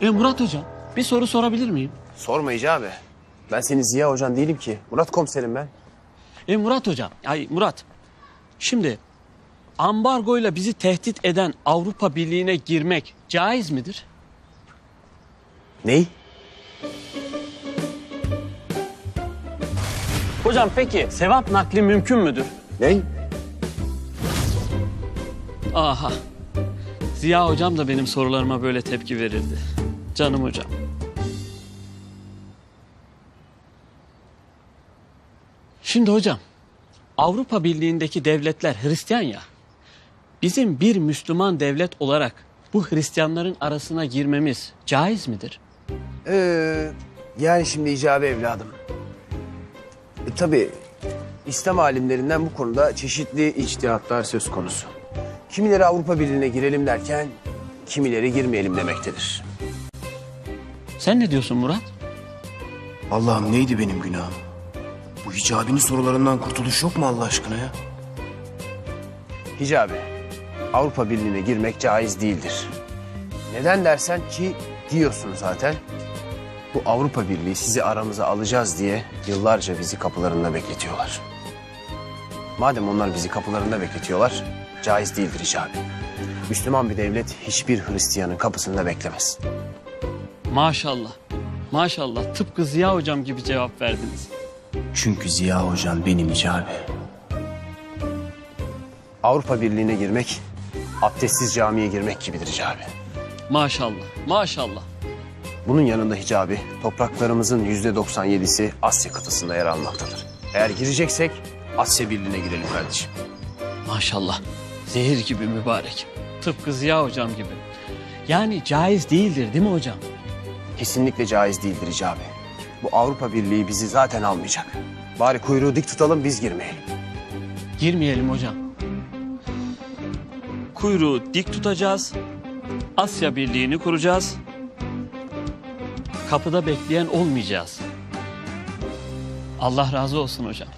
E Murat hocam bir soru sorabilir miyim? Sorma Hicabi. Ben senin Ziya hocan değilim ki. Murat komiserim ben. E Murat hocam, ay Murat. Şimdi ambargoyla bizi tehdit eden Avrupa Birliği'ne girmek caiz midir? Ney? Hocam peki sevap nakli mümkün müdür? Ney? Aha. Ziya hocam da benim sorularıma böyle tepki verirdi. Canım hocam. Şimdi hocam, Avrupa Birliği'ndeki devletler Hristiyan ya. Bizim bir Müslüman devlet olarak bu Hristiyanların arasına girmemiz caiz midir? Ee, yani şimdi Hicabi evladım. E, tabii İslam alimlerinden bu konuda çeşitli içtihatlar söz konusu. Kimileri Avrupa Birliği'ne girelim derken kimileri girmeyelim demektedir. Sen ne diyorsun Murat? Allah'ım neydi benim günahım? Bu hicabinin sorularından kurtuluş yok mu Allah aşkına ya? Hicabi, Avrupa Birliği'ne girmek caiz değildir. Neden dersen ki diyorsun zaten. Bu Avrupa Birliği sizi aramıza alacağız diye yıllarca bizi kapılarında bekletiyorlar. Madem onlar bizi kapılarında bekletiyorlar, caiz değildir Hicabi. Müslüman bir devlet hiçbir Hristiyanın kapısında beklemez. Maşallah. Maşallah tıpkı Ziya hocam gibi cevap verdiniz. Çünkü Ziya hocam benim hicabi. Avrupa Birliği'ne girmek, abdestsiz camiye girmek gibidir Hicabi. Maşallah. Maşallah. Bunun yanında hicabi topraklarımızın yüzde 97'si Asya kıtasında yer almaktadır. Eğer gireceksek Asya Birliği'ne girelim kardeşim. Maşallah. Zehir gibi mübarek. Tıpkı Ziya hocam gibi. Yani caiz değildir değil mi hocam? Kesinlikle caiz değildir hicabi. Bu Avrupa Birliği bizi zaten almayacak. Bari kuyruğu dik tutalım biz girmeyelim. Girmeyelim hocam. Kuyruğu dik tutacağız. Asya Birliği'ni kuracağız. Kapıda bekleyen olmayacağız. Allah razı olsun hocam.